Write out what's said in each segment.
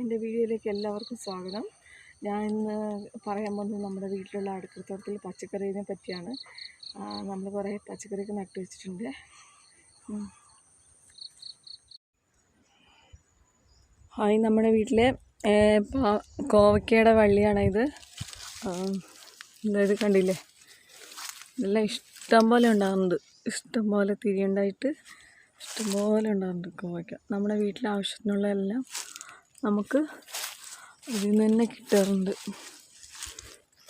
എന്റെ വീഡിയോയിലേക്ക് എല്ലാവർക്കും സ്വാഗതം. ഞാൻ ഇന്ന് പറയാൻ പോകുന്നത് നമ്മുടെ വീട്ടിലുള്ള അടുക്കളത്തോട്ടത്തിൽ പച്ചക്കറീനെ പറ്റിയാണ്. നമ്മൾ കുറേ പച്ചക്കറിയൊക്കെ നട്ടു വെച്ചിട്ടുണ്ട്. ഹായ് നമ്മുടെ വീട്ടിലെ കോവയ്ക്കയുടെ വള്ളിയാണ് ഇത്. ഇത് കണ്ടില്ലേ? ഇതെല്ലാം ഇഷ്ടം പോലെ ഉണ്ടാകുന്നുണ്ട് ഇഷ്ടം പോലെ തിരിയുണ്ടായിട്ട് ഇഷ്ടം പോലെ ഉണ്ടാകുന്നുണ്ട് കോവയ്ക്ക. നമ്മുടെ വീട്ടിലെ ആവശ്യത്തിനുള്ള എല്ലാം നമുക്ക് അതിൽ നിന്ന് തന്നെ കിട്ടാറുണ്ട്.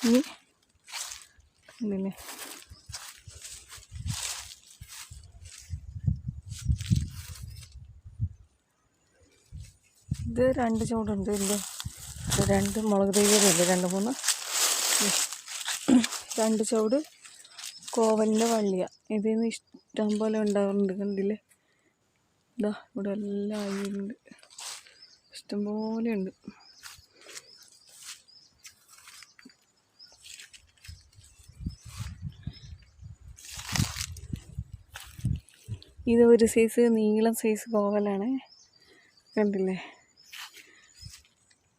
ഇനി കണ്ടില്ലേ ഇത് രണ്ട് ചൂടുണ്ട് ഇത് രണ്ട് മുളക് തൈകളുണ്ട് രണ്ട് മൂന്ന്? രണ്ട് ചുവട് കോവലിന്റെ വള്ളിയ. ഇതിൽ നിന്ന് ഇഷ്ടം പോലെ ഉണ്ടാകാറുണ്ട് കണ്ടില്ലേ? ഇതാ ഇവിടെ എല്ലാം ആയിട്ടുണ്ട്. ഇഷ്ടംപോലെ ഉണ്ട്. ഇത് ഒരു സൈസ് നീളം സൈസ് കോവലാണ്. കണ്ടില്ലേ?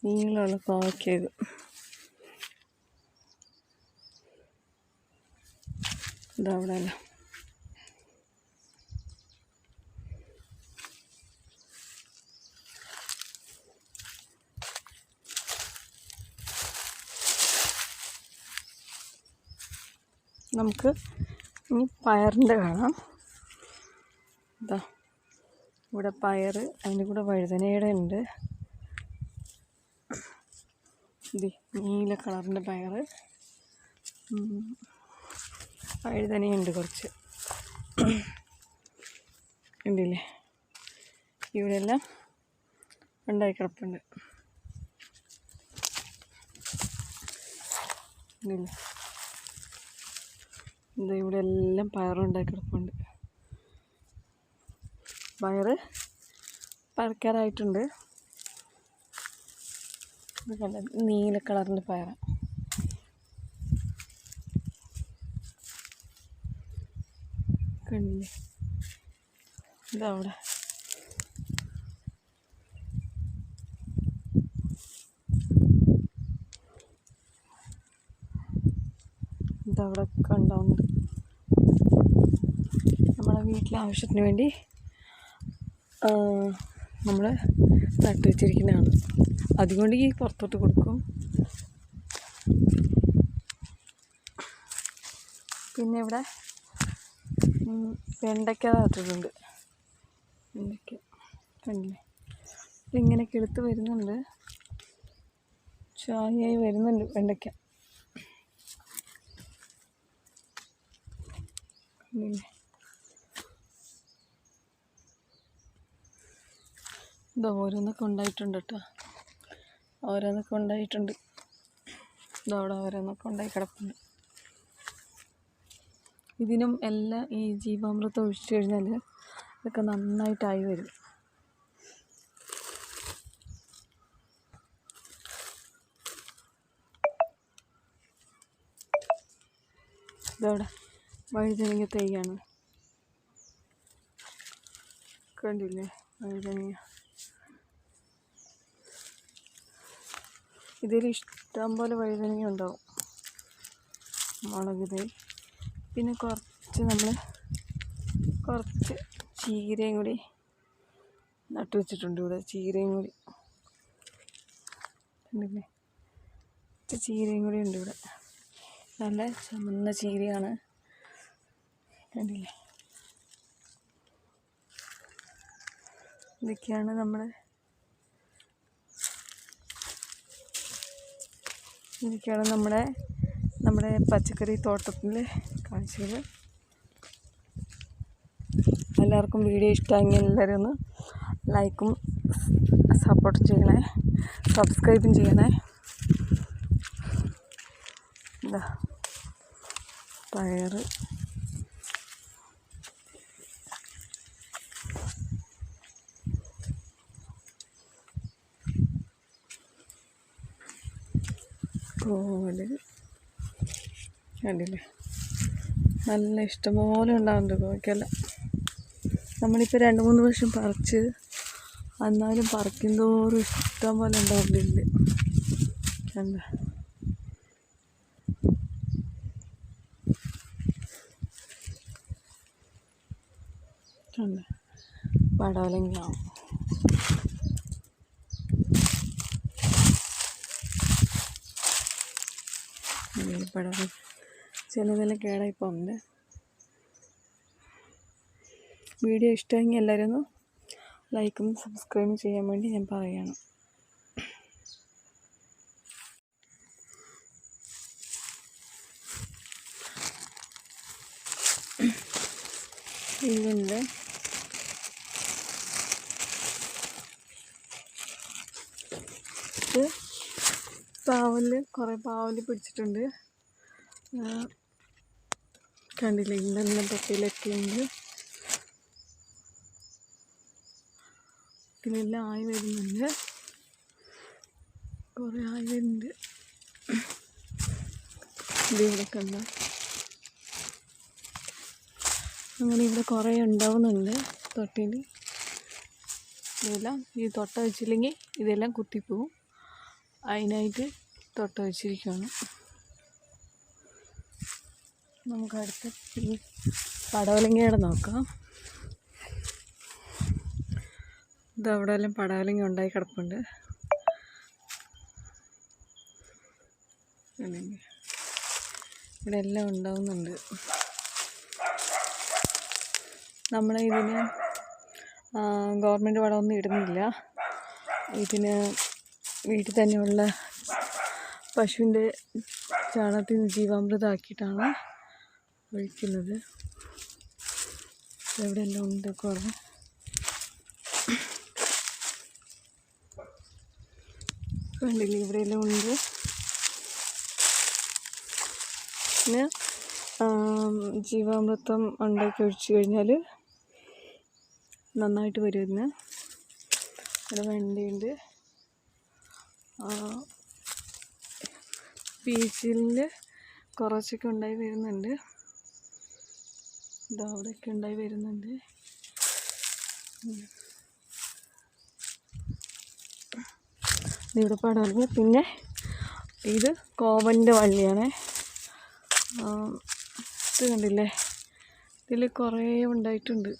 നീളമുള്ള കോവക്കേത് ഇത് ഇതാ അവിടെ എല്ലാം നമുക്ക് ഇനി പയറിന്റെ കാണാം. ഇതാ ഇവിടെ പയർ അതിന്റെ കൂടെ വഴുതനയുടെ ഉണ്ട്. ഇത് നീല കളറിന്റെ പയർ വഴുതനയുണ്ട് കുറച്ച്. ഉണ്ടല്ലേ? ഇവിടെ എല്ലാം ഉണ്ടായി കിടപ്പുണ്ട്. ഉണ്ടല്ലേ? ഇത് ഇവിടെ എല്ലാം പയറുണ്ടായി കിടപ്പുണ്ട് പയറ് പറിക്കാറായിട്ടുണ്ട്. നീല കളറിന്റെ പയറാണ് കണ്ടില്ലേ? ഇതവിടെ ഇതവിടെ ഒക്കെ ഉണ്ടാവുന്നുണ്ട്. നമ്മളെ വീട്ടിലെ ആവശ്യത്തിന് വേണ്ടി നമ്മൾ നട്ടു വെച്ചിരിക്കുന്നതാണ്. അതുകൊണ്ട് ഈ പുറത്തോട്ട് കൊടുക്കും. പിന്നെ ഇവിടെ വെണ്ടയ്ക്ക നട്ടിട്ടുണ്ട്. വെണ്ടയ്ക്ക കണ്ടില്ലേ? ഇങ്ങനെ കിളുത്ത് വരുന്നുണ്ട്. ചായയായി വരുന്നുണ്ട് വെണ്ടയ്ക്ക. ഇത് ഓരോന്നൊക്കെ ഉണ്ടായിട്ടുണ്ട് കേട്ടോ ഓരോന്നൊക്കെ ഉണ്ടായിട്ടുണ്ട് ഇതവിടെ ഓരോന്നൊക്കെ ഉണ്ടായി കിടപ്പുണ്ട്. ഇതിനും എല്ലാം ഈ ജീവാമൃതം ഒഴിച്ചു കഴിഞ്ഞാൽ ഇതൊക്കെ നന്നായിട്ടായി വരും. ഇതവിടെ വഴുതനങ്ങ തൈയാണ്. കണ്ടില്ലേ? വഴുതനങ്ങ. ഇതിൽ ഇഷ്ടം പോലെ വഴുതനങ്ങ ഉണ്ടാവും. മുളക് തൈ പിന്നെ കുറച്ച് നമ്മൾ കുറച്ച് ചീരയും കൂടി നട്ടു വെച്ചിട്ടുണ്ട് ഇവിടെ ചീരയും കൂടി. കുറച്ച് ചീരയും കൂടി ഉണ്ട് ഇവിടെ. നല്ല ചുമന്ന ചീരയാണ്. കണ്ടില്ലേ? ഇതൊക്കെയാണ് നമ്മുടെ ഇതൊക്കെയാണ് നമ്മുടെ നമ്മുടെ പച്ചക്കറി തോട്ടത്തിലെ കാഴ്ചകൾ. എല്ലാവർക്കും വീഡിയോ ഇഷ്ടമെങ്കിൽ എല്ലാവരും ഒന്ന് ലൈക്കും സപ്പോർട്ടും ചെയ്യണേ സബ്സ്ക്രൈബും ചെയ്യണേ. എന്താ പയറ്. കോൽ കണ്ടില്ലേ? നല്ല ഇഷ്ടംപോലെ ഉണ്ടാവുന്നുണ്ട് കോവയ്ക്കല്ല നമ്മളിപ്പോൾ രണ്ട് മൂന്ന് വർഷം പറിച്ച് എന്നാലും പറിക്കുന്തോറും ഇഷ്ടം പോലെ ഉണ്ടാവുന്നില്ല കണ്ട? കണ്ട? പടവലങ്ങ. പടവലങ്ങ ചിലതെല്ലാം കേടായി പോകുന്നുണ്ട് വീഡിയോ ഇഷ്ടമെങ്കിൽ എല്ലാവരും ഒന്ന് ലൈക്കും സബ്സ്ക്രൈബും ചെയ്യാൻ വേണ്ടി ഞാൻ പറയുകയാണ് ഇതുണ്ട്. ഇത് പാവൽ കുറേ പാവൽ പിടിച്ചിട്ടുണ്ട്. കണ്ടില്ലേ തൊട്ടിയിലൊക്കെ ഉണ്ട്. ഇതിലെല്ലാം ആയി വരുന്നുണ്ട്. കുറേ ആയി വരുന്നുണ്ട്. ഇതിവിടെ കണ്ട? അങ്ങനെ ഇവിടെ കുറേ ഉണ്ടാവുന്നുണ്ട് തൊട്ടിയിൽ ഇതെല്ലാം ഈ തൊട്ട വെച്ചില്ലെങ്കിൽ ഇതെല്ലാം കുത്തിപ്പോവും. അതിനായിട്ട് തൊട്ട വെച്ചിരിക്കുകയാണ്. നമുക്ക് അടുത്ത് ഈ പടവലങ്ങയുടെ നോക്കാം. ഇത് എല്ലാം പടവലങ്ങ ഉണ്ടായി കിടപ്പുണ്ട്. ഇവിടെ എല്ലാം ഉണ്ടാവുന്നുണ്ട്. നമ്മളെ ഇതിന് ഗവൺമെന്റ് ഒന്നും ഇടുന്നില്ല. ഇതിന് വീട്ടിൽ തന്നെയുള്ള പശുവിന്റെ ചാണകത്തിൽ നിന്ന് ജീവാമൃതമാക്കിയിട്ടാണ് ഒഴിക്കുന്നത് എവിടെ ഉണ്ട് കുറവ്? കണ്ടില്ലേ ഇവിടെയെല്ലാം ഉണ്ട്. പിന്നെ ജീവാമൃതം ഉണ്ടാക്കി ഒഴിച്ചു കഴിഞ്ഞാൽ നന്നായിട്ട് വരുമെന്ന് ഇവിടെ വെണ്ടയുണ്ട്. ബീച്ചിൽ കുറച്ചൊക്കെ ഉണ്ടായി വരുന്നുണ്ട്. ഇതാ അവിടെയൊക്കെ ഉണ്ടായി വരുന്നുണ്ട്. ഇവിടെ പടവലങ്ങ പിന്നെ ഇത് കോവന്റെ വള്ളിയാണ്. ഇത് കണ്ടില്ലേ? ഇതിൽ കുറേ ഉണ്ടായിട്ടുണ്ട്.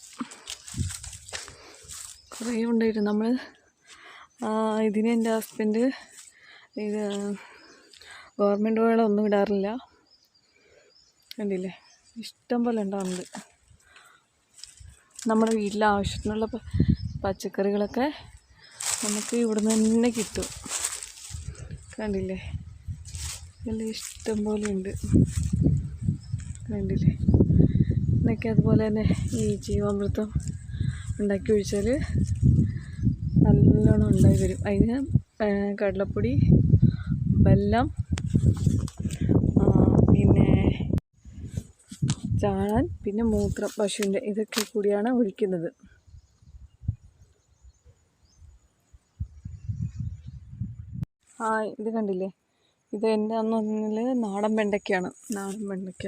കുറേ ഉണ്ടായിട്ടുണ്ട്. നമ്മൾ ഇതിന് എന്റെ ഹസ്ബൻഡ് ഇത് ഗവൺമെന്റ് ഒന്നും ഇടാറില്ല. കണ്ടില്ലേ? ഇഷ്ടം പോലെ ഉണ്ടാവുന്നുണ്ട്. നമ്മുടെ വീട്ടിലെ ആവശ്യത്തിനുള്ള പച്ചക്കറികളൊക്കെ നമുക്ക് ഇവിടുന്ന് തന്നെ കിട്ടും. കണ്ടില്ലേ? എല്ലാം ഇഷ്ടം പോലെ ഉണ്ട്. കണ്ടില്ലേ? എന്നൊക്കെ അതുപോലെ തന്നെ ഈ ജീവാമൃതം ഉണ്ടാക്കി ഒഴിച്ചാൽ നല്ലോണം ഉണ്ടായി വരും. അതിന് കടലപ്പൊടി വെല്ലം ആ, പിന്നെ ചാണാൻ പിന്നെ മൂത്രം പശുവിന്റെ ഇതൊക്കെ കൂടിയാണ് ഒഴിക്കുന്നത്. ആ ഇത് കണ്ടില്ലേ? ഇത് എന്റെ അന്ന് ഒന്നിൽ നാടൻ വെണ്ടയ്ക്കയാണ് നാടൻ വെണ്ടയ്ക്ക.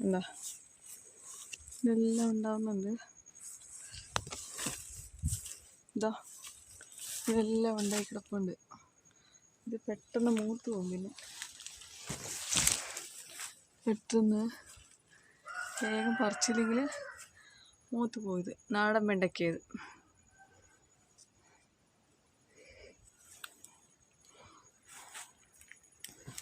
എന്താ? ഇതെല്ലാം ഉണ്ടാവുന്നുണ്ട്. ഇതാ. ഇതെല്ലാം ഉണ്ടായി കിടപ്പുണ്ട്. ഇത് പെട്ടെന്ന് മൂത്ത് പോകും പിന്നെ. പെട്ടെന്ന് വേഗം പറിച്ചില്ലെങ്കിൽ മൂത്ത് പോയത്. നാടൻ വെണ്ടയ്ക്കയത്